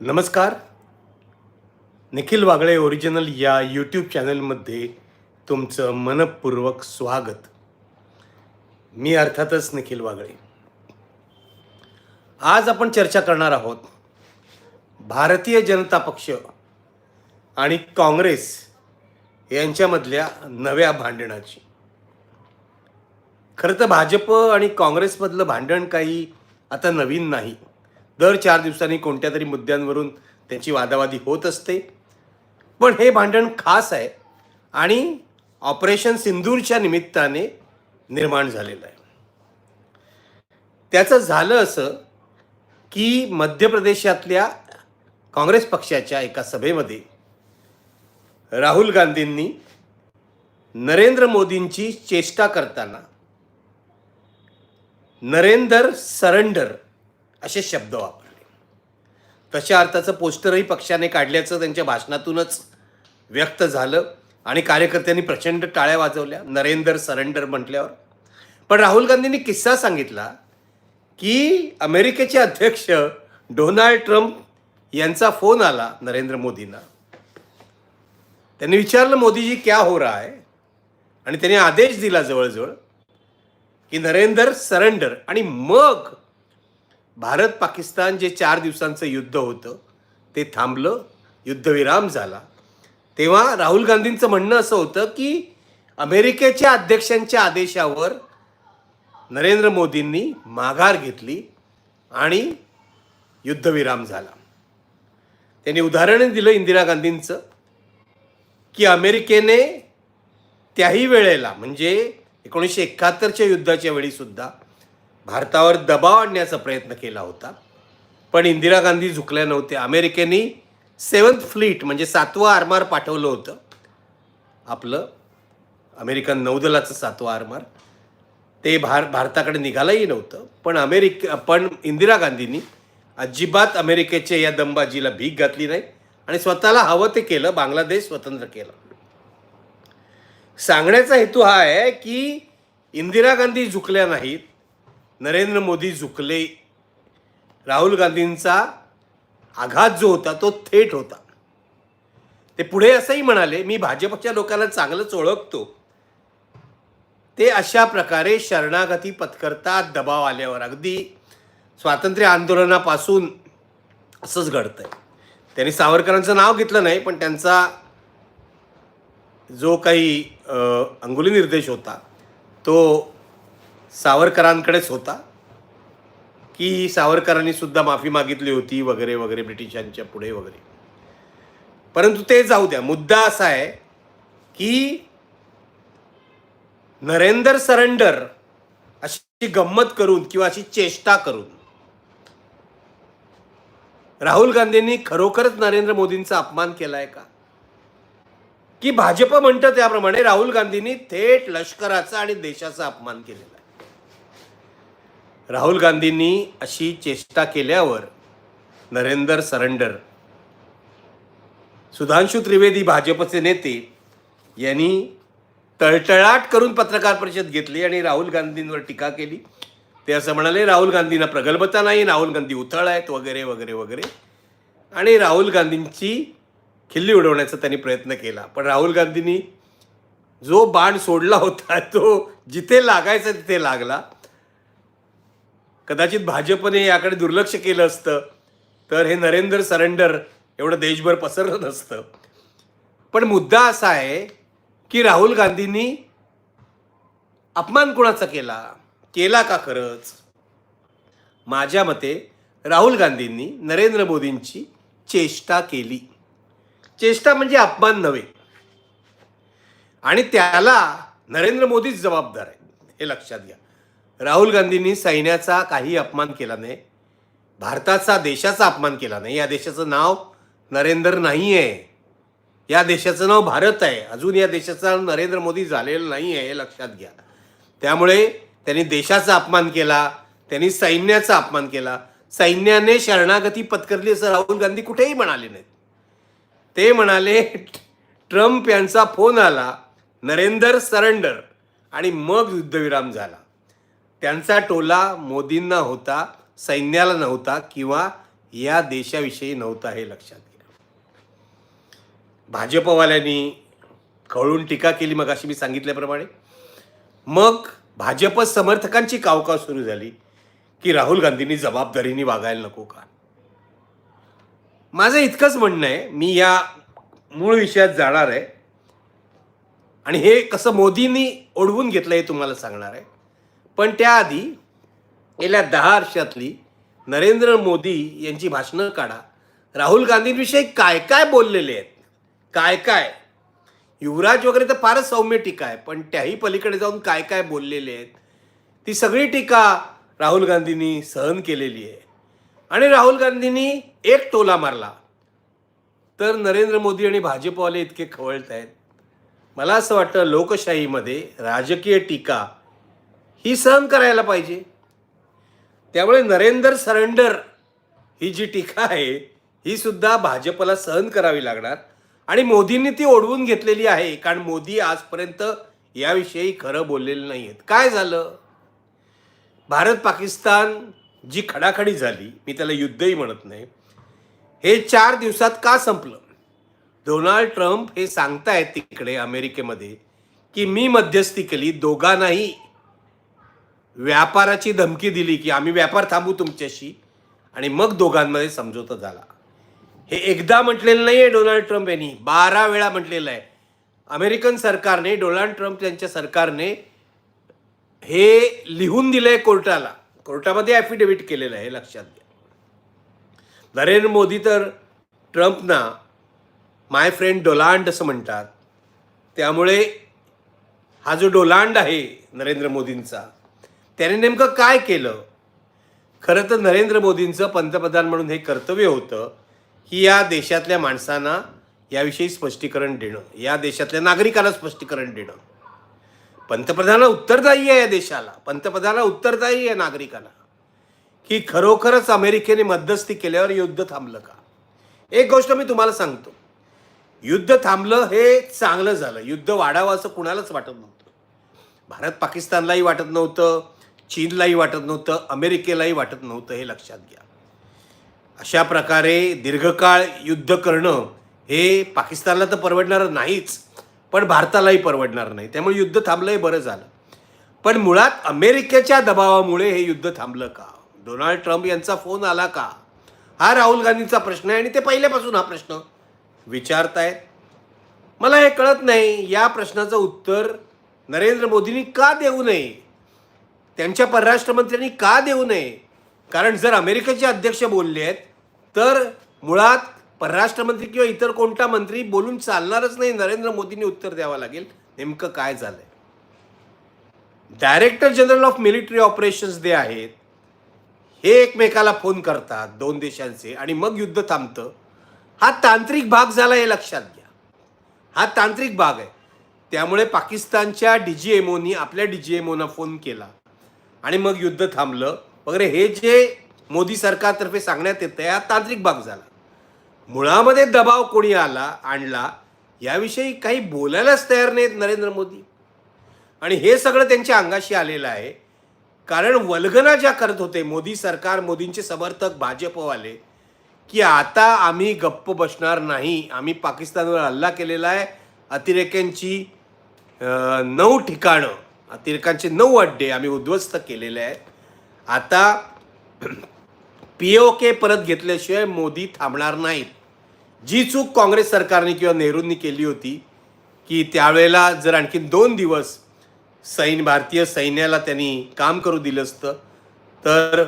नमस्कार. निखिल वागळे ओरिजिनल या यूट्यूब चॅनलमध्ये तुमचं मनपूर्वक स्वागत. मी अर्थातच निखिल वागळे. आज आपण चर्चा करणार आहोत भारतीय जनता पक्ष आणि काँग्रेस यांच्यामधल्या नव्या भांडणाची. खरं तर भाजप आणि काँग्रेसमधलं भांडण काही आता नवीन नाही. दर चार दिवसांनी कोणत्या तरी मुद्द्यांवरून त्यांची वादावादी होत असते. पण हे भांडण खास आहे आणि ऑपरेशन सिंदूरच्या निमित्ताने निर्माण झालेलं आहे. त्याचं झालं असं की मध्य प्रदेशातल्या काँग्रेस पक्षाच्या एका सभेमध्ये राहुल गांधींनी नरेंद्र मोदींची चेष्टा करताना नरेंदर सरेंडर असे शब्द वापरले. तशा अर्थाचं पोस्टरही पक्षाने काढल्याचं त्यांच्या भाषणातूनच व्यक्त झालं आणि कार्यकर्त्यांनी प्रचंड टाळ्या वाजवल्या. नरेंद्र सरेंडर म्हटल्यावर. पण राहुल गांधींनी किस्सा सांगितला की अमेरिकेचे अध्यक्ष डोनाल्ड ट्रम्प यांचा फोन आला नरेंद्र मोदींना. त्यांनी विचारलं मोदीजी क्या हो रहा है? आणि त्यांनी आदेश दिला जवळजवळ की नरेंद्र सरेंडर आणि मग भारत पाकिस्तान जे चार दिवसांचं युद्ध होतं ते थांबलं युद्धविराम झाला. तेव्हा राहुल गांधींचं म्हणणं असं होतं की अमेरिकेच्या अध्यक्षांच्या आदेशावर नरेंद्र मोदींनी माघार घेतली आणि युद्धविराम झाला. त्यांनी उदाहरण दिलं इंदिरा गांधींचं की अमेरिकेने त्याही वेळेला म्हणजे एकोणीसशे एकाहत्तरच्या युद्धाच्या वेळीसुद्धा भारतावर दबाव आणण्याचा प्रयत्न केला होता. पण इंदिरा गांधी झुकल्या नव्हत्या. अमेरिकेने सेवन्थ फ्लीट म्हणजे सातवं आरमार पाठवलं होतं. आपलं अमेरिकन नौदलाचं सातवं आरमार. ते भार भारताकडे निघालंही नव्हतं. पण अमेरिक पण इंदिरा गांधींनी अजिबात अमेरिकेच्या या दमबाजीला भीक घातली नाही आणि स्वतःला हवं ते केलं बांगलादेश स्वतंत्र केलं. सांगण्याचा हेतू हा आहे की इंदिरा गांधी झुकल्या नाहीत. नरेंद्र मोदी झुकले राहुल गांधींचा आघात जो होता तो थेट होता. ते पुढे असंही म्हणाले मी भाजपच्या लोकांना चांगलंच ओळखतो. ते अशा प्रकारे शरणागती पत्करतात दबाव आल्यावर अगदी स्वातंत्र्य आंदोलनापासून असंच घडतंय. त्यांनी सावरकरांचं नाव घेतलं नाही पण त्यांचा जो काही अंगुली निर्देश होता तो सावरकरांकडेच होता. की सावरकरांनी सुद्धा माफी मागितली होती वगैरे वगैरे ब्रिटिशांच्या पुढे वगैरे. परंतु ते जाऊ द्या. मुद्दा असा आहे की नरेंदर सरेंडर अशी गंमत करून किंवा अशी चेष्टा करून राहुल गांधींनी खरोखरच नरेंद्र मोदींचा अपमान केलाय का? की भाजप म्हणतं त्याप्रमाणे राहुल गांधींनी थेट लष्कराचा आणि देशाचा अपमान केलेला राहुल गांधींनी अशी चेष्टा केल्यावर नरेंदर सरेंडर सुधांशु त्रिवेदी भाजपचे नेते यांनी तळतळाट करून पत्रकार परिषद घेतली आणि राहुल गांधींवर टीका केली. ते असं म्हणाले राहुल गांधींना प्रगल्भता नाही राहुल गांधी उथळ आहेत वगैरे वगैरे वगैरे. आणि राहुल गांधींची खिल्ली उडवण्याचा त्यांनी प्रयत्न केला. पण राहुल गांधींनी जो बाण सोडला होता तो जिथे लागायचा तिथे लागला. कदाचित भाजपने याकडे दुर्लक्ष केलं असतं तर हे नरेंद्र सरेंडर एवढं देशभर पसरलं नसतं. पण मुद्दा असा आहे की राहुल गांधींनी अपमान कोणाचा केला? केला का खरंच? माझ्या मते राहुल गांधींनी नरेंद्र मोदींची चेष्टा केली. चेष्टा म्हणजे अपमान नव्हे. आणि त्याला नरेंद्र मोदीच जबाबदार आहे हे लक्षात घ्या. राहुल गांधींनी सैन्याचा काही अपमान केला नाही भारताचा देशाचा अपमान केला नाही. या देशाचं नाव नरेंद्र नाही आहे या देशाचं नाव भारत आहे. अजून या देशाचा नरेंद्र मोदी झालेलं नाही आहे हे लक्षात घ्या. त्यामुळे त्यांनी देशाचा अपमान केला त्यांनी सैन्याचा अपमान केला. सैन्याने शरणागती पत्करली असं राहुल गांधी कुठेही म्हणाले नाहीत. ते म्हणाले ट्रम्प यांचा फोन आला नरेंदर सरेंडर आणि मग युद्धविराम झाला. त्यांचा टोला मोदींना होता सैन्याला नव्हता किंवा या देशाविषयी नव्हता हे लक्षात घ्या. भाजपवाल्यांनी कळून टीका केली मग अशी मी सांगितल्याप्रमाणे. मग भाजप समर्थकांची कावकाव सुरू झाली की राहुल गांधींनी जबाबदारीने वागायला नको का? माझं इतकंच म्हणणं आहे मी या मूळ विषयात जाणार आहे. आणि हे कसं मोदींनी ओढवून घेतलं हे तुम्हाला सांगणार आहे. पण त्याआधी गेल्या दहा वर्षातली नरेंद्र मोदी यांची भाषणं काढा. राहुल गांधींविषयी काय काय बोललेले आहेत? काय काय? युवराज वगैरे तर फारच सौम्य टीका आहे पण त्याही पलीकडे जाऊन काय काय बोललेले आहेत? ती सगळी टीका राहुल गांधींनी सहन केलेली आहे. आणि राहुल गांधींनी एक टोला मारला. तर नरेंद्र मोदी आणि भाजपवाले इतके खवळत आहेत मला असं वाटतं लोकशाहीमध्ये राजकीय टीका ही सहन करायला पाहिजे. त्यामुळे नरेंद्र सरेंडर ही जी टीका आहे ही सुद्धा भाजपला सहन करावी लागणार. आणि मोदींनी ती ओढवून घेतलेली आहे कारण मोदी आजपर्यंत याविषयी खरं बोललेले नाही आहेत काय झालं? भारत पाकिस्तान जी खडाखडी झाली मी त्याला युद्धही म्हणत नाही हे चार दिवसात का संपलं? डोनाल्ड ट्रम्प हे सांगतायत तिकडे अमेरिकेमध्ये की मी मध्यस्थी केली दोघांनाही व्यापाराची धमकी दिली की आम्ही व्यापार थांबू तुमच्याशी आणि मग दोघांमध्ये समझोता झाला. हे एकदा म्हटलेलं नाही आहे डोनाल्ड ट्रम्प यांनी बारा वेळा म्हटलेलं आहे. अमेरिकन सरकारने डोनाल्ड ट्रम्प यांच्या सरकारने हे लिहून दिलं आहे कोर्टाला. कोर्टामध्ये ॲफिडेव्हिट केलेलं आहे हे लक्षात घ्या. नरेंद्र मोदी तर ट्रम्पना माय फ्रेंड डोलांड असं म्हणतात. त्यामुळे हा जो डोलांड आहे नरेंद्र मोदींचा त्याने नेमकं काय केलं? खरं तर नरेंद्र मोदींचं पंतप्रधान म्हणून हे कर्तव्य होतं की या देशातल्या माणसांना याविषयी स्पष्टीकरण देणं या देशातल्या नागरिकाला स्पष्टीकरण देणं. पंतप्रधान उत्तरदायी आहे या देशाला पंतप्रधान उत्तरदायी आहे नागरिकाला. की खरोखरच अमेरिकेने मध्यस्थी केल्यावर युद्ध थांबलं का? एक गोष्ट मी तुम्हाला सांगतो. युद्ध थांबलं हे चांगलं झालं. युद्ध वाढावं असं कुणालाच वाटत नव्हतं. भारत पाकिस्तानलाही वाटत नव्हतं. चीनलाही वाटत नव्हतं अमेरिकेलाही वाटत नव्हतं हे लक्षात घ्या. अशा प्रकारे दीर्घकाळ युद्ध करणं हे पाकिस्तानला तर परवडणार नाहीच पण भारतालाही परवडणार नाही. त्यामुळे युद्ध थांबलं हे बरं झालं. पण मुळात अमेरिकेच्या दबावामुळे हे युद्ध थांबलं का? डोनाल्ड ट्रम्प यांचा फोन आला का? हा राहुल गांधींचा प्रश्न आहे आणि ते पहिल्यापासून हा प्रश्न विचारतायत. मला हे कळत नाही या प्रश्नाचं उत्तर नरेंद्र मोदींनी का देऊ नये? त्यांच्या परराष्ट्र मंत्र्यांनी का देऊ नये? कारण जर अमेरिकेचे अध्यक्ष बोलले आहेत तर मुळात परराष्ट्र मंत्री किंवा इतर कोणता मंत्री बोलून चालणारच नाही नरेंद्र मोदींनी उत्तर द्यावं लागेल. नेमकं काय झालंय? Director general of military operations जे आहेत हे एकमेकाला फोन करतात दोन देशांचे आणि मग युद्ध थांबतं. हा तांत्रिक भाग झाला हे लक्षात घ्या. हा तांत्रिक भाग आहे. त्यामुळे पाकिस्तानच्या डी जी एमओनी आपल्या डी जी एमओना फोन केला. आणि मग युद्ध थांबलं. वगैरे हे जे मोदी सरकारतर्फे सांगण्यात येतं हा तांत्रिक भाग झाला. मुळामध्ये दबाव कोणी आला आणला याविषयी काही बोलायलाच तयार नाहीत नरेंद्र मोदी. आणि हे सगळं त्यांच्या अंगाशी आलेलं आहे. कारण वल्गना ज्या करत होते मोदी सरकार मोदींचे समर्थक भाजपवाले की आता आम्ही गप्प बसणार नाही आम्ही पाकिस्तानवर हल्ला केलेला आहे अतिरेक्यांची नऊ ठिकाणं. अतिरेकांचे नऊ अड्डे आम्ही उद्ध्वस्त केलेले आहेत. आता पी ओ के परत घेतल्याशिवाय मोदी थांबणार नाहीत. जी चूक काँग्रेस सरकारने किंवा नेहरूंनी केली होती की त्यावेळेला जर आणखी दोन दिवस सैन्य भारतीय सैन्याला त्यांनी काम करू दिलं असतं तर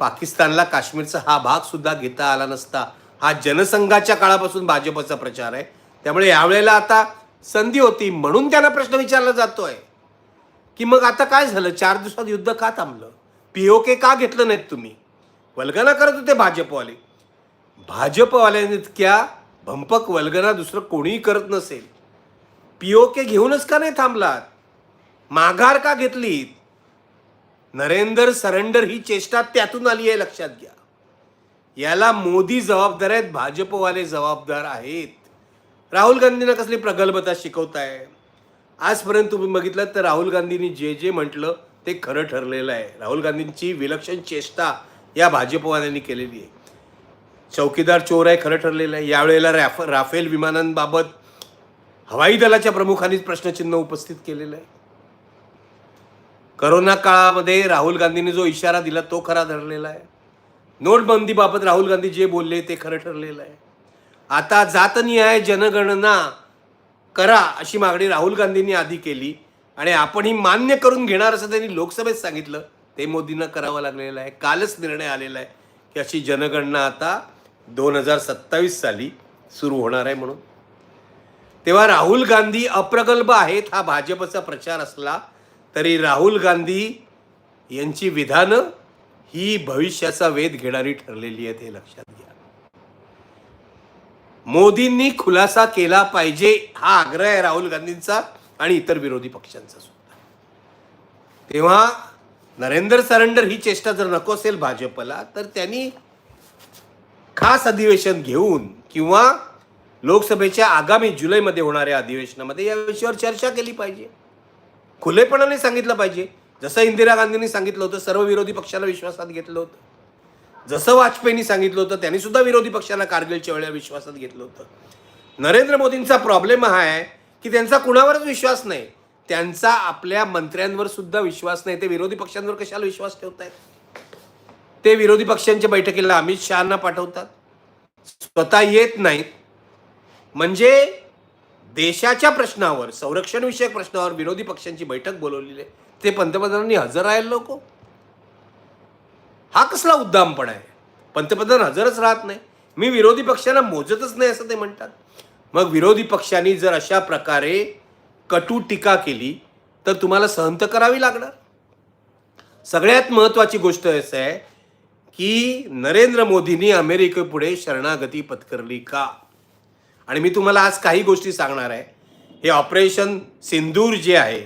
पाकिस्तानला काश्मीरचा हा भागसुद्धा घेता आला नसता. हा जनसंघाच्या काळापासून भाजपचा प्रचार आहे. त्यामुळे यावेळेला आता संधी होती म्हणून त्यांना प्रश्न विचारला जातोय. की मग आता काय झालं? चार दिवसात युद्ध का थांबलं? पी ओ के का घेतलं नाहीत तुम्ही? वल्गना करत होते भाजपवाले. भाजपवाल्यांनी इतक्या भंपक वल्गना दुसरं कोणीही करत नसेल. पी ओ के घेऊनच का नाही थांबलात? माघार का घेतलीत? नरेंद्र सरेंडर ही चेष्टा त्यातून आली आहे लक्षात घ्या. याला मोदी जबाबदार आहेत भाजपवाले जबाबदार आहेत. राहुल गांधींना कसली प्रगल्भता शिकवताय? आजपर्यंत तुम्ही बघितलं तर राहुल गांधींनी जे जे म्हटलं ते खरं ठरलेलं आहे. राहुल गांधींची विलक्षण चेष्टा या भाजपवाल्यांनी केलेली आहे. चौकीदार चोर आहे खरं ठरलेलं आहे. यावेळेला रॅफ राफेल विमानांबाबत हवाई दलाच्या प्रमुखांनीच प्रश्नचिन्ह उपस्थित केलेलं आहे. करोना काळामध्ये राहुल गांधींनी जो इशारा दिला तो खरा धरलेला आहे. नोटबंदीबाबत राहुल गांधी जे बोलले ते खरं ठरलेलं आहे. आता जातनिहाय जनगणना करा अशी मागणी राहुल गांधींनी आधी केली आणि आपण ही मान्य करून घेणार असं त्यांनी लोकसभेत सांगितलं ते मोदींना करावं लागलेलं आहे. कालच निर्णय आलेला आहे की अशी जनगणना आता दोन हजार सत्तावीस साली सुरू होणार आहे म्हणून. तेव्हा राहुल गांधी अप्रगल्भ आहेत हा भाजपचा प्रचार असला तरी राहुल गांधी यांची विधानं ही भविष्याचा वेध घेणारी ठरलेली आहेत हे लक्षात घ्या. मोदींनी खुलासा केला पाहिजे हा आग्रह आहे राहुल गांधींचा आणि इतर विरोधी पक्षांचा सुद्धा. तेव्हा नरेंद्र सरंडर ही चेष्टा जर नको असेल भाजपला तर त्यांनी खास अधिवेशन घेऊन किंवा लोकसभेच्या आगामी जुलैमध्ये होणाऱ्या अधिवेशनामध्ये या विषयावर चर्चा केली पाहिजे. खुलेपणाने सांगितलं पाहिजे. जसं इंदिरा गांधींनी सांगितलं होतं सर्व विरोधी पक्षाला विश्वासात घेतलं होतं. जसं वाजपेयींनी सांगितलं होतं त्यांनी सुद्धा विरोधी पक्षांना कारगिलच्या वेळेला विश्वासात घेतलं होतं. नरेंद्र मोदींचा प्रॉब्लेम हा आहे की त्यांचा कुणावरच विश्वास नाही. त्यांचा आपल्या मंत्र्यांवर सुद्धा विश्वास नाही. ते विरोधी पक्षांवर कशाला विश्वास ठेवतायत? ते विरोधी पक्षांच्या बैठकीला अमित शहाना पाठवतात. स्वतः येत नाहीत. म्हणजे देशाच्या प्रश्नावर संरक्षणविषयक प्रश्नावर विरोधी पक्षांची बैठक बोलवलेली आहे. ते पंतप्रधानांनी हजर राहिले नको. हा कसला उद्दामपणा आहे? पंतप्रधान हजरच राहत नाही. मी विरोधी पक्षांना मोजतच नाही असं ते म्हणतात. मग विरोधी पक्षांनी जर अशा प्रकारे कटू टीका केली तर तुम्हाला सहन तर करावी लागणार. सगळ्यात महत्त्वाची गोष्ट असं आहे की नरेंद्र मोदींनी अमेरिकेपुढे शरणागती पत्करली का? आणि मी तुम्हाला आज काही गोष्टी सांगणार आहे. हे ऑपरेशन सिंदूर जे आहे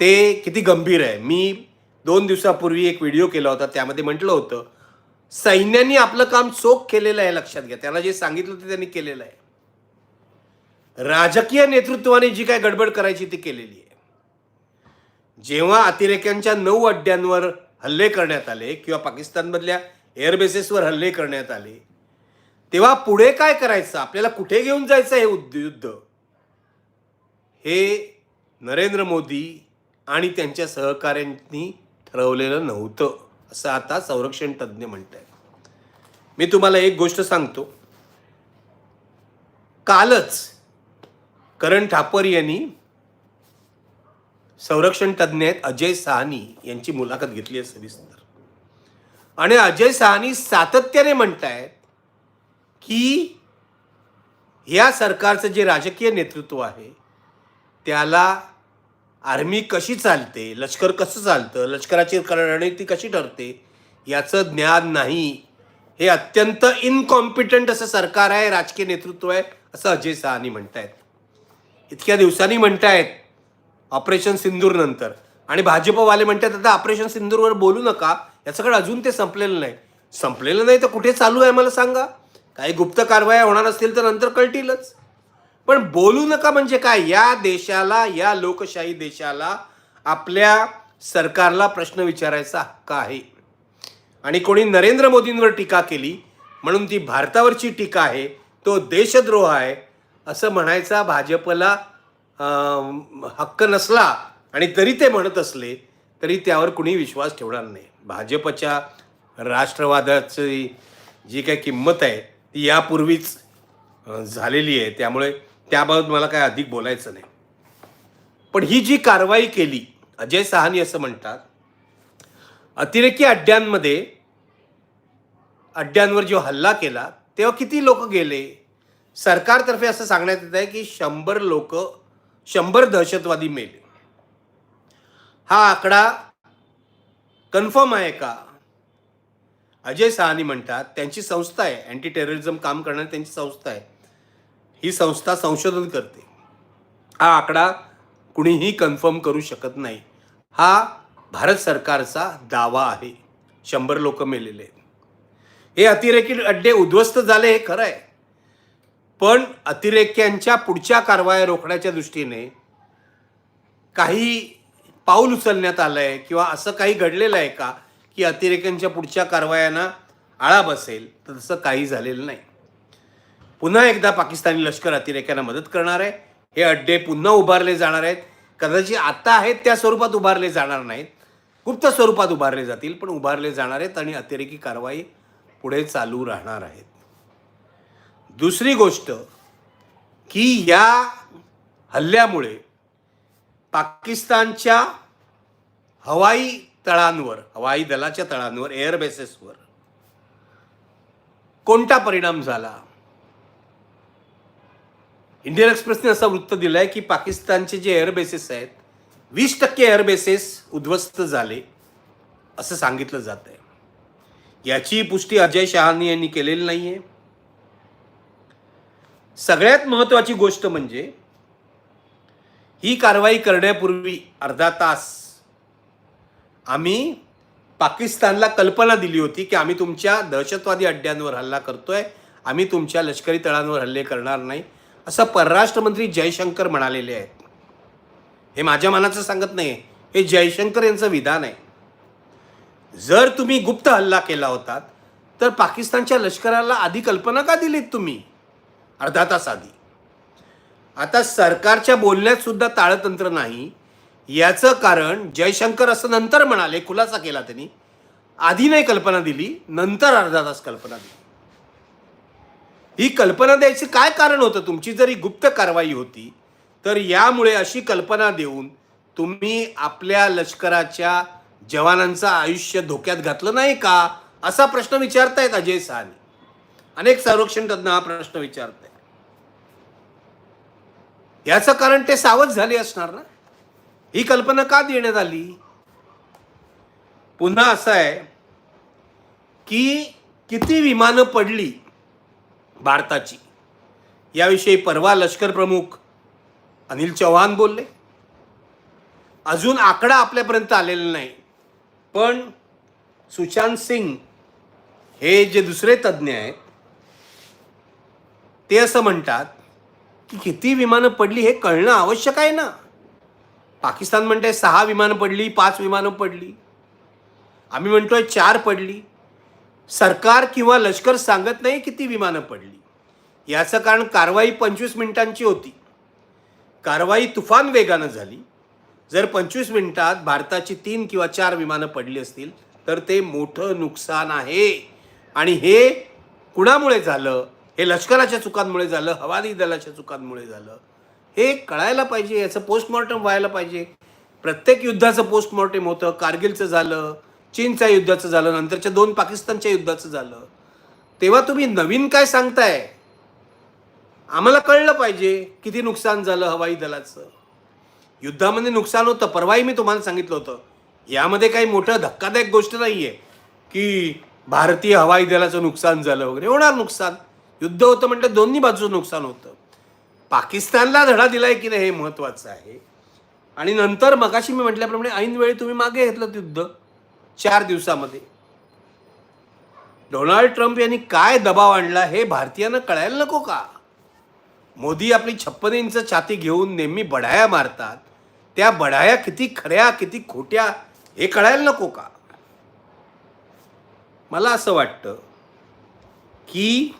ते किती गंभीर आहे. मी दोन दिवसापूर्वी एक व्हिडिओ केला होता त्यामध्ये म्हटलं होतं सैन्याने आपलं काम चोख केलेलं आहे लक्षात घ्या. त्याला जे सांगितलं ते त्यांनी केलेलं आहे. राजकीय नेतृत्वाने जी काय गडबड करायची ती केलेली आहे. जेव्हा अतिरेक्यांच्या नऊ अड्ड्यांवर हल्ले करण्यात आले किंवा पाकिस्तानमधल्या एअरबेसेसवर हल्ले करण्यात आले तेव्हा पुढे काय करायचं? आपल्याला कुठे घेऊन जायचं हे युद्ध? हे नरेंद्र मोदी आणि त्यांच्या सहकाऱ्यांनी ठरवलेलं नव्हतं असं आता संरक्षण तज्ज्ञ म्हणत आहेत मी तुम्हाला एक गोष्ट सांगतो. कालच करण ठापर यांनी संरक्षण तज्ज्ञ आहेत अजय साहनी यांची मुलाखत घेतली आहे सविस्तर. आणि अजय साहनी सातत्याने म्हणतायत की या सरकारचं जे राजकीय नेतृत्व आहे त्याला आर्मी कशी चालते लष्कर कसं चालतं लष्कराची रणनीती कशी ठरते याचं ज्ञान नाही. हे अत्यंत इनकॉम्पिटंट असं सरकार आहे राजकीय नेतृत्व आहे असं अजय सहानी म्हणतायत. इतक्या दिवसांनी म्हणतायत ऑपरेशन सिंदूर नंतर. आणि भाजपवाले म्हणतात आता ऑपरेशन सिंदूरवर बोलू नका याच्याकडे अजून ते संपलेलं नाही. संपलेलं नाही तर कुठे चालू आहे मला सांगा. काही गुप्त कारवाया होणार असतील तर नंतर कळतीलच. पण बोलू नका म्हणजे काय? या देशाला या लोकशाही देशाला आपल्या सरकारला प्रश्न विचारायचा हक्क आहे. आणि कोणी नरेंद्र मोदींवर टीका केली म्हणून ती भारतावरची टीका आहे तो देशद्रोह आहे असं म्हणायचा भाजपला हक्क नसला आणि तरी ते म्हणत असले तरी त्यावर कुणी विश्वास ठेवणार नाही. भाजपच्या राष्ट्रवादाची जी काही किंमत आहे ती यापूर्वीच झालेली आहे. त्यामुळे त्याबाबत मला काय अधिक बोलायचं नाही. पण ही जी कारवाई केली अजय सहानी असं म्हणतात अतिरेकी अड्ड्यांमध्ये अड्ड्यांवर जो हल्ला केला तेव्हा किती लोक गेले? सरकारतर्फे असं सांगण्यात येत आहे की शंभर लोक शंभर दहशतवादी मेले. हा आकडा कन्फर्म आहे का? अजय सहानी म्हणतात त्यांची संस्था आहे अँटी टेररिझम काम करणारी त्यांची संस्था आहे. ही संस्था संशोधन करते. हा आकडा कुणीही कन्फर्म करू शकत नाही. हा भारत सरकारचा दावा आहे. शंभर लोक मेलेले आहेत. हे अतिरेकी अड्डे उद्ध्वस्त झाले हे खरं आहे. पण अतिरेक्यांच्या पुढच्या कारवाया रोखण्याच्या दृष्टीने काही पाऊल उचलण्यात आलं आहे किंवा असं काही घडलेलं आहे का की अतिरेक्यांच्या पुढच्या कारवायांना आळा बसेल तर तसं काही झालेलं नाही. पुन्हा एकदा पाकिस्तानी लष्कर अतिरेक्यांना मदत करणार आहे. हे अड्डे पुन्हा उभारले जाणार आहेत. कदाचित आता आहेत त्या स्वरूपात उभारले जाणार नाहीत. गुप्त स्वरूपात उभारले जातील पण उभारले जाणार आहेत आणि अतिरेकी कारवाई पुढे चालू राहणार आहेत. दुसरी गोष्ट की या हल्ल्यामुळे पाकिस्तानच्या हवाई तळांवर हवाई दलाच्या तळांवर एअर बेसेसवर कोणता परिणाम झाला? इंडियन एक्सप्रेसने असं वृत्त दिलं आहे की पाकिस्तानचे जे एअरबेसेस आहेत वीस टक्के एअरबेसेस उद्ध्वस्त झाले असं सांगितलं जात आहे याची पुष्टी अजय शहानी यांनी केलेली नाही आहे सगळ्यात महत्त्वाची गोष्ट म्हणजे ही कारवाई करण्यापूर्वी अर्धा तास आम्ही पाकिस्तानला कल्पना दिली होती की आम्ही तुमच्या दहशतवादी अड्ड्यांवर हल्ला करतोय आम्ही तुमच्या लष्करी तळांवर हल्ले करणार नाही. असं परराष्ट्र मंत्री जयशंकर म्हणालेले आहेत. हे माझ्या मनाचं सांगत नाही हे जयशंकर यांचं विधान आहे. जर तुम्ही गुप्त हल्ला केला होतात तर पाकिस्तानच्या लष्कराला आधी कल्पना का दिलीत तुम्ही? अर्धा तास आधी. आता सरकारच्या बोलण्यात सुद्धा ताळतंत्र नाही. याचं कारण जयशंकर असं नंतर म्हणाले खुलासा केला त्यांनी. आधी नाही कल्पना दिली नंतर अर्धा तास कल्पना दिली. ही कल्पना द्यायचं काय कारण होतं? तुमची जरी गुप्त कारवाई होती तर यामुळे अशी कल्पना देऊन तुम्ही आपल्या लष्कराच्या जवानांचं आयुष्य धोक्यात घातलं नाही का? असा प्रश्न विचारतायत अजय सहानी. अनेक संरक्षण तज्ञ हा प्रश्न विचारताय याचं कारण ते सावध झाले असणार ना? ही कल्पना का देण्यात आली? पुन्हा असं आहे की किती विमानं पडली भारताची. याविषयी परवा लष्कर प्रमुख अनिल चव्हाण बोलले. अजून आकडा आपल्यापर्यंत आलेला नाही. पण सुशांत सिंग हे जे दुसरे तज्ज्ञ आहेत ते असं म्हणतात की किती विमानं पडली हे कळणं आवश्यक आहे ना. पाकिस्तान म्हणते सहा विमानं पडली पाच विमानं पडली. आम्ही म्हणतोय चार पडली. सरकार किंवा लष्कर सांगत नाही किती विमानं पडली. याचं कारण कारवाई पंचवीस मिनिटांची होती. कारवाई तुफान वेगानं झाली. जर पंचवीस मिनिटात भारताची तीन किंवा चार विमानं पडली असतील तर ते मोठं नुकसान आहे. आणि हे कुणामुळे झालं? हे लष्कराच्या चुकांमुळे झालं? हवाई दलाच्या चुकांमुळे झालं? हे कळायला पाहिजे. याचं पोस्टमॉर्टम व्हायला पाहिजे. प्रत्येक युद्धाचं पोस्टमॉर्टम होतं. कारगिलचं झालं. चीनच्या युद्धाचं झालं नंतरच्या दोन पाकिस्तानच्या युद्धाचं झालं. तेव्हा तुम्ही नवीन काय सांगताय? आम्हाला कळलं पाहिजे किती नुकसान झालं हवाई दलाचं. युद्धामध्ये नुकसान होतं परवाही मी तुम्हाला सांगितलं होतं. यामध्ये काही मोठं धक्कादायक गोष्ट नाही आहे की भारतीय हवाई दलाचं नुकसान झालं वगैरे. होणार नुकसान. युद्ध होतं म्हटलं दोन्ही बाजूचं नुकसान होतं. पाकिस्तानला धडा दिलाय की नाही हे महत्त्वाचं आहे. आणि नंतर मगाशी मी म्हटल्याप्रमाणे ऐन वेळी तुम्ही मागे घेतलं युद्ध. चार दिवसामध्ये. डोनाल्ड ट्रम्प यांनी काय दबाव आणला हे भारतीयांना कळायला नको का? मोदी आपली छप्पन इंच छाती घेऊन नेहमी बढाया मारतात. त्या बढाया किती खऱ्या किती खोट्या हे कळायला नको का? मला असं वाटतं की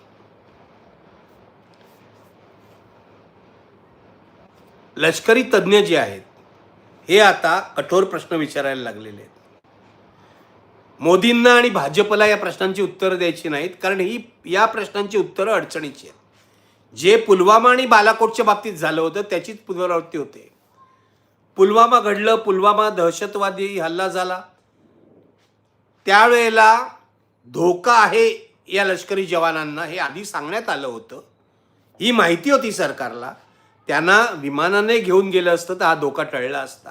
लष्करी तज्ज्ञ जे आहेत हे आता कठोर प्रश्न विचारायला लागलेले आहेत. मोदींना आणि भाजपला या प्रश्नांची उत्तरं द्यायची नाहीत कारण ही या प्रश्नांची उत्तरं अडचणीची आहेत. जे पुलवामा आणि बालाकोटच्या बाबतीत झालं होतं त्याचीच पुनरावृत्ती होते. पुलवामा घडलं पुलवामा दहशतवादी हल्ला झाला. त्यावेळेला धोका आहे या लष्करी जवानांना हे आधी सांगण्यात आलं होतं. ही माहिती होती सरकारला. त्यांना विमानाने घेऊन गेलं असतं तर हा धोका टळला असता.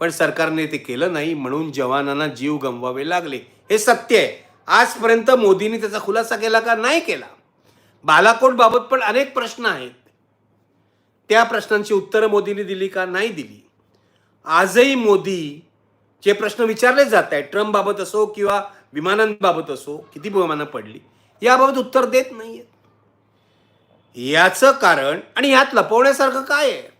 पण सरकारने ते केलं नाही म्हणून जवानांना जीव गमवावे लागले. हे सत्य आहे. आजपर्यंत मोदींनी त्याचा खुलासा केला का? नाही केला. बालाकोट बाबत पण अनेक प्रश्न आहेत. त्या प्रश्नांची उत्तरं मोदींनी दिली का? नाही दिली. आजही मोदी जे प्रश्न विचारले जात आहेत ट्रम्प बाबत असो किंवा विमानांबाबत असो किती विमानं पडली याबाबत उत्तर देत नाहीयेत. याचं कारण आणि यात लपवण्यासारखं काय आहे?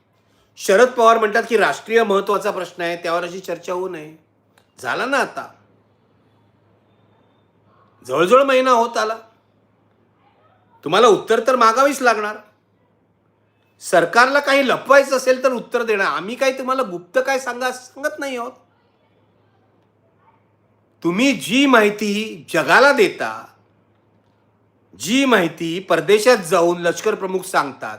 शरद पवार म्हणतात की राष्ट्रीय महत्त्वाचा प्रश्न आहे त्यावर अशी चर्चा होऊ नये. झाला ना आता. जवळजवळ महिना होत आला. तुम्हाला उत्तर तर मागावीच लागणार. सरकारला काही लपवायचं असेल तर उत्तर देणार आम्ही काही तुम्हाला गुप्त काय सांगा सांगत नाही आहोत. तुम्ही जी माहिती जगाला देता जी माहिती परदेशात जाऊन लष्कर प्रमुख सांगतात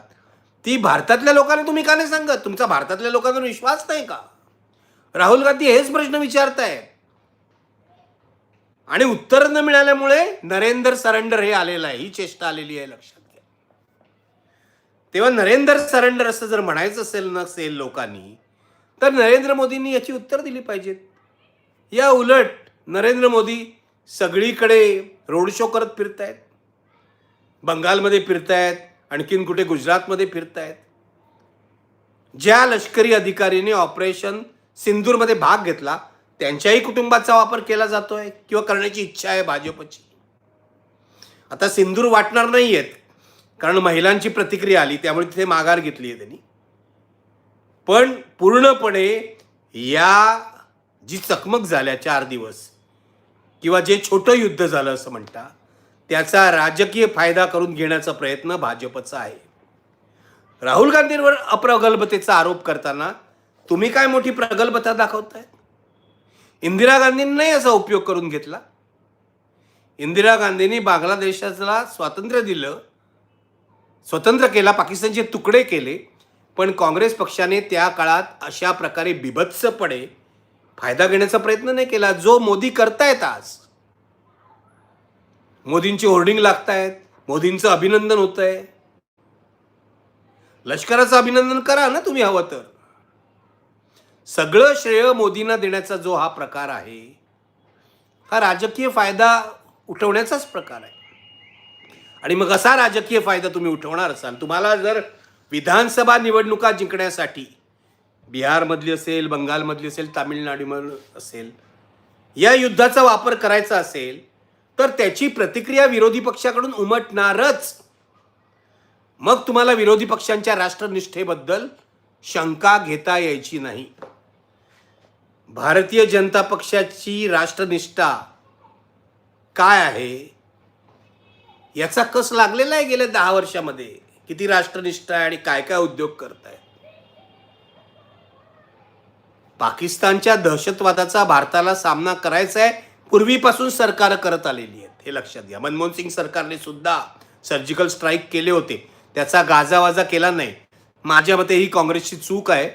ती भारतातल्या लोकांना तुम्ही का नाही सांगत? तुमचा भारतातल्या लोकांवर विश्वास नाही का? राहुल गांधी हेच प्रश्न विचारताय. आणि उत्तर न मिळाल्यामुळे नरेंद्र सरेंडर हे आलेलं आहे. ही चेष्टा आलेली आहे लक्षात घ्या. तेव्हा नरेंद्र सरेंडर असं जर म्हणायचं असेल नसेल लोकांनी तर नरेंद्र मोदींनी याची उत्तर दिली पाहिजेत. या उलट नरेंद्र मोदी सगळीकडे रोड शो करत फिरतायत. बंगालमध्ये फिरतायत. आणखीन कुठे गुजरातमध्ये फिरतायत? ज्या लष्करी अधिकारीने ऑपरेशन सिंदूरमध्ये भाग घेतला त्यांच्याही कुटुंबाचा वापर केला जातोय किंवा करण्याची इच्छा आहे भाजपची. आता सिंदूर वाटणार नाही आहेत कारण महिलांची प्रतिक्रिया आली त्यामुळे तिथे माघार घेतली आहे त्यांनी. पण पूर्णपणे या जी चकमक झाल्या चार दिवस किंवा जे छोटं युद्ध झालं असं म्हणता त्याचा राजकीय फायदा करून घेण्याचा प्रयत्न भाजपचा आहे. राहुल गांधींवर अप्रगल्भतेचा आरोप करताना तुम्ही काय मोठी प्रगल्भता दाखवताय? इंदिरा गांधींनी असा याचा उपयोग करून घेतला. इंदिरा गांधींनी बांगलादेशाला स्वातंत्र्य दिलं. स्वतंत्र केला पाकिस्तानचे तुकडे केले. पण काँग्रेस पक्षाने त्या काळात अशा प्रकारे बिभत्सपणे फायदा घेण्याचा प्रयत्न नाही केला जो मोदी करतायत आज. मोदींची होर्डिंग लागतायत मोदींचं अभिनंदन होत आहे लष्कराचं अभिनंदन करा ना तुम्ही हवं तर. सगळं श्रेय मोदींना देण्याचा जो हा प्रकार आहे हा राजकीय फायदा उठवण्याचाच प्रकार आहे. आणि मग असा राजकीय फायदा तुम्ही उठवणार असाल तुम्हाला जर विधानसभा निवडणुका जिंकण्यासाठी बिहारमधली असेल बंगालमधली असेल तामिळनाडूमध्ये असेल या युद्धाचा वापर करायचा असेल तर त्याची प्रतिक्रिया विरोधी पक्षाकडून उमटणारच. मग तुम्हाला विरोधी पक्षांच्या राष्ट्रनिष्ठेबद्दल शंका घेता यायची नाही. भारतीय जनता पक्षाची राष्ट्रनिष्ठा काय आहे? याचा कस लागलेला आहे गेल्या दहा वर्षामध्ये? किती राष्ट्रनिष्ठा आहे आणि काय काय उद्योग करताय? पाकिस्तानच्या दहशतवादाचा भारताला सामना करायचा आहे पूर्वीपासून सरकार करत आलेली आहेत. हे लक्षात घ्या. मनमोहन सिंग सरकारने सुद्धा सर्जिकल स्ट्राईक केले होते. त्याचा गाजावाजा केला नाही. माझ्या मते ही काँग्रेसची चूक आहे.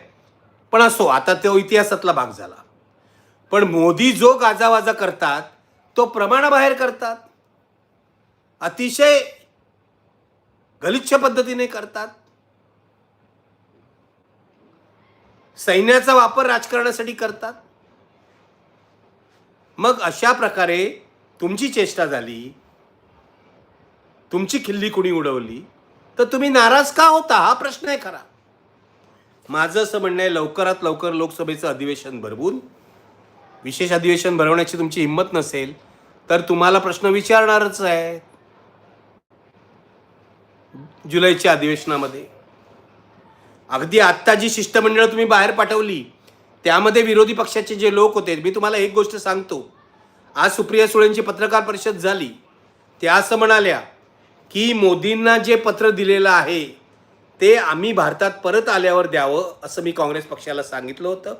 पण असो आता तो इतिहासातला भाग झाला. पण मोदी जो गाजावाजा करतात तो प्रमाणाबाहेर करतात. अतिशय गलिच्छ पद्धतीने करतात. सैन्याचा वापर राजकारणासाठी करतात. मग अशा प्रकारे तुमची चेष्टा झाली तुमची खिल्ली कुणी उडवली तर तुम्ही नाराज का होता? हा प्रश्न आहे खरा. माझं असं म्हणणं आहे लवकरात लवकर लोकसभेचं अधिवेशन भरवून विशेष अधिवेशन भरवण्याची तुमची हिंमत नसेल तर तुम्हाला प्रश्न विचारणारच आहे. जुलैच्या अधिवेशनामध्ये. अगदी आत्ता जी शिष्टमंडळ तुम्ही बाहेर पाठवली. त्यामध्ये विरोधी पक्षाचे जे लोक होते मी तुम्हाला एक गोष्ट सांगतो. आज सुप्रिया सुळेंची पत्रकार परिषद झाली. त्या असं म्हणाल्या की मोदींना जे पत्र दिलेलं आहे ते आम्ही भारतात परत आल्यावर द्यावं असं मी काँग्रेस पक्षाला सांगितलं होतं.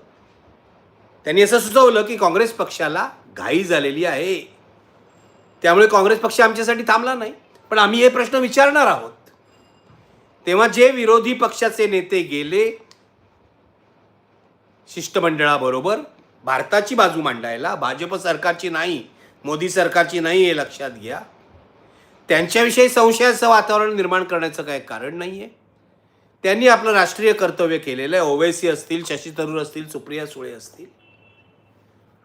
त्यांनी असं सुचवलं की काँग्रेस पक्षाला घाई झालेली आहे. त्यामुळे काँग्रेस पक्ष आमच्यासाठी थांबला नाही. पण आम्ही हे प्रश्न विचारणार आहोत. तेव्हा जे विरोधी पक्षाचे नेते गेले शिष्टमंडळाबरोबर भारताची बाजू मांडायला भाजप सरकारची नाही मोदी सरकारची नाही हे लक्षात घ्या. त्यांच्याविषयी संशयाचं वातावरण निर्माण करण्याचं काही कारण नाही आहे त्यांनी आपलं राष्ट्रीय कर्तव्य केलेलं आहे. ओवेसी असतील शशी थरूर असतील सुप्रिया सुळे असतील.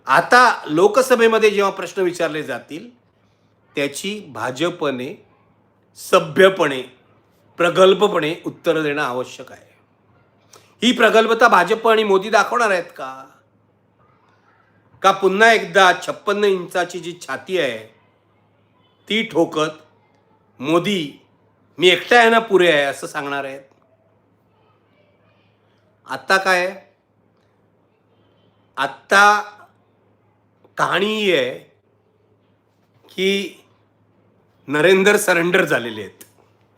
आता लोकसभेमध्ये जेव्हा प्रश्न विचारले जातील त्याची भाजपने सभ्यपणे प्रगल्भपणे उत्तरं देणं आवश्यक आहे. ही प्रगल्भता भाजप आणि मोदी दाखवणार आहेत का? का पुन्हा एकदा छप्पन्न इंचाची जी छाती आहे ती ठोकत मोदी मी एकटा आहे ना पुरे आहे असं सांगणार आहेत? आत्ता काय? आत्ता कहाणी ही आहे की नरेंद्र सरेंडर झालेले आहेत.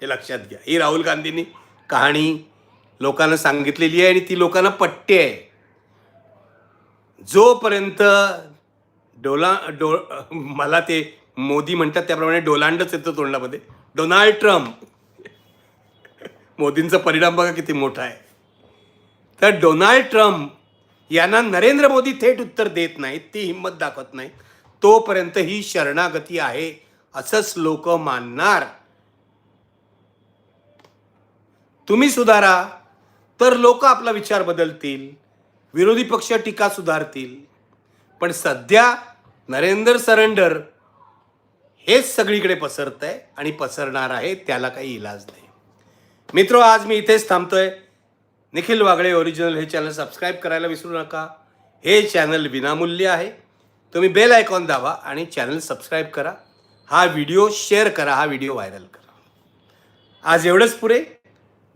हे लक्षात घ्या. ही राहुल गांधींनी कहाणी लोकांना सांगितलेली आहे आणि ती लोकांना पट्टे आहे. जोपर्यंत डोला डो मला ते मोदी म्हणतात त्याप्रमाणे डोलांडच येतं तोंडामध्ये. Donald Trump. मोदींचा परिणाम बघा किती मोठा आहे. तर डोनाल्ड ट्रम्प यांना नरेंद्र मोदी थेट उत्तर देत नाहीत ती हिंमत दाखवत नाहीत. तोपर्यंत ही शरणागती आहे असंच लोक मानणार. तुम्ही सुधारा. तर लोक आपला विचार बदलतील विरोधी पक्ष टीका सुधारतील. पण सध्या नरेंद्र सरेंडर हेच सगळीकडे पसरत आहे आणि पसरणार आहे त्याला काही इलाज नाही. मित्र आज मी इथेच थांबतोय. निखिल वागळे ओरिजिनल हे चॅनल सबस्क्राईब करायला विसरू नका. हे चॅनल विनामूल्य आहे. तुम्ही बेल आयकॉन दाबा आणि चॅनल सबस्क्राईब करा. हा व्हिडिओ शेअर करा हा व्हिडिओ व्हायरल करा. आज एवढंच पुरे